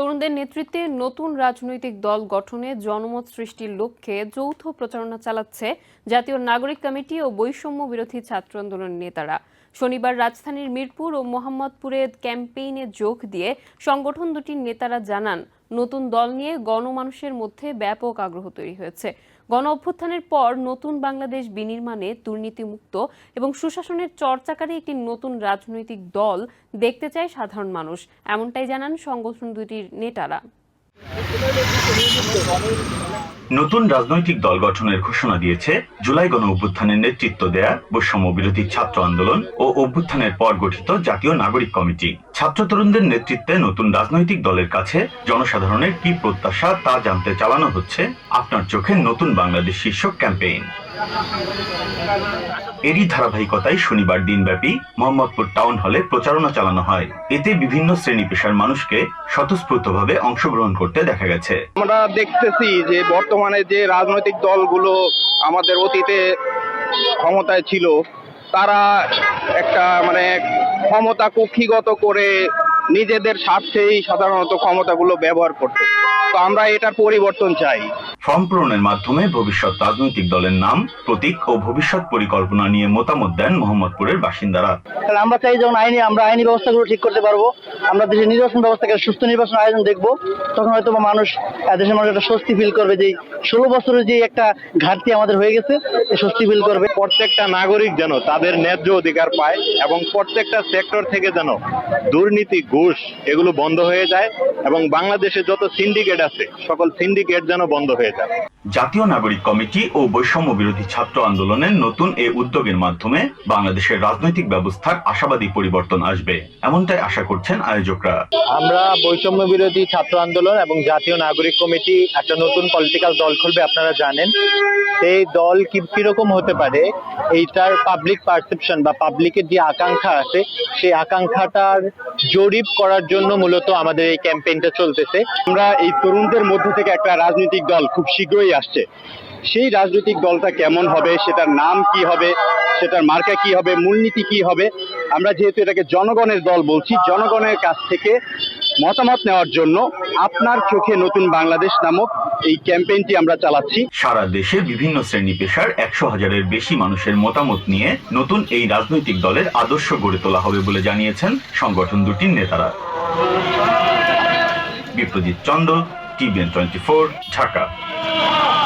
তরুণদের নেতৃত্বে নতুন রাজনৈতিক দল গঠনে জনমত সৃষ্টির লক্ষ্যে যৌথ প্রচারণা চালাচ্ছে জাতীয় নাগরিক কমিটি ও বৈষম্য বিরোধী ছাত্র আন্দোলনের নেতারা। শনিবার রাজধানীর মিরপুর ও মোহাম্মদপুরে ক্যাম্পেইনে যোগ দিয়ে সংগঠন দুটির নেতারা জানান, নতুন দল নিয়ে গণমানুষের মধ্যে ব্যাপক আগ্রহ তৈরি হয়েছে। গণ অভ্যুত্থানের পর নতুন বাংলাদেশ বিনির্মাণে দুর্নীতিমুক্ত এবং সুশাসনের চর্চাকারী একটি নতুন রাজনৈতিক দল দেখতে চায় সাধারণ মানুষ। এমনটাই জানান সংগঠন দুটির নেতারা। নতুন রাজনৈতিক দল গঠনের ঘোষণা দিয়েছে। জুলাই গণ অভ্যুত্থানের নেতৃত্ব দেয়া বৈষম্য বিরোধী ছাত্র আন্দোলন ও অভ্যুত্থানের পর গঠিত জাতীয় নাগরিক কমিটি। ছাত্র তরুণদের নেতৃত্বে নতুন রাজনৈতিক দলের কাছে জনসাধারণের কি প্রত্যাশা তা জানতে চালানো হচ্ছে। আপনার চোখে নতুন বাংলাদেশ শীর্ষক ক্যাম্পেইন। এরই ধারাবাহিকতায় শনিবার দিনব্যাপী মোহাম্মদপুর টাউন হলে প্রচারণা চালানো হয়। এতে বিভিন্ন শ্রেণি পেশার মানুষকে স্বতঃস্ফূর্তভাবে অংশগ্রহণ করতে দেখা গেছে। আমরা দেখতেছি যে বর্তমানে যে রাজনৈতিক দলগুলো আমাদের অতীতে ক্ষমতায় ছিল, তারা একটা মানে ক্ষমতা কুক্ষিগত করে নিজেদের স্বার্থেই সাধারণত ক্ষমতাগুলো ব্যবহার করতো। তো আমরা এটার পরিবর্তন চাই। ফর্ম পূরণের মাধ্যমে ভবিষ্যৎ রাজনৈতিক দলের নাম প্রতীক ও ভবিষ্যৎ পরিকল্পনা নিয়ে মতামত দেন মোহাম্মদপুরের বাসিন্দারা। আমরা চাই যখন আইনি আমরা আইনি ব্যবস্থাগুলো ঠিক করতে পারব। আমরা দেশের নির্বাচন ব্যবস্থাকে সুস্থ নির্বাচন আয়োজন দেখব, তখন হয়তো মানুষ দেশের মানুষ একটা স্বস্তি ফিল করবে যে ষোলো বছরের যে একটা ঘাটতি আমাদের হয়ে গেছে স্বস্তি ফিল করবে। প্রত্যেকটা নাগরিক যেন তাদের ন্যায্য অধিকার পায় এবং প্রত্যেকটা সেক্টর থেকে যেন দুর্নীতি, ঘুষ এগুলো বন্ধ হয়ে যায় এবং বাংলাদেশে যত সিন্ডিকেট আছে, সকল সিন্ডিকেট যেন বন্ধ হয়ে যায়। জাতীয় নাগরিক কমিটি ও বৈষম্য বিরোধী ছাত্র আন্দোলনের নতুন এ উদ্যোগের মাধ্যমে বাংলাদেশের রাজনৈতিক ব্যবস্থার আশাবাদী পরিবর্তন আসবে। এমনটাই আশা করছেন আয়োজকরা। আমরা বৈষম্য বিরোধী ছাত্র আন্দোলন এবং জাতীয় নাগরিক কমিটি একটা নতুন পলিটিক্যাল দল খুলবে, আপনারা জানেন। সেই দল কি কীরকম হতে পারে, এইটার পাবলিক পারসেপশন বা পাবলিকের যে আকাঙ্ক্ষা আছে, সেই আকাঙ্ক্ষাটার জরিপ করার জন্য মূলত আমাদের এই ক্যাম্পেইনটা চলতেছে। আমরা এই তরুণদের মধ্য থেকে একটা রাজনৈতিক দল খুব শীঘ্রই আসছে। সেই রাজনৈতিক দলটা কেমন হবে, সেটার নাম কি হবে, সেটার মার্কা কি হবে, মূলনীতি কি হবে, আমরা যেহেতু এটাকে জনগণের দল বলছি, জনগণের কাছ থেকে মতামত নেওয়ার জন্য আপনার চোখে নতুন বাংলাদেশ নামক এই ক্যাম্পেইনটি আমরা চালাচ্ছি। সারা দেশে বিভিন্ন শ্রেণি পেশার একশো হাজারের বেশি মানুষের মতামত নিয়ে নতুন এই রাজনৈতিক দলের আদর্শ গড়ে তোলা হবে বলে জানিয়েছেন সংগঠন দুটির নেতারা। Biprajit Chanda TVN twenty Dhaka.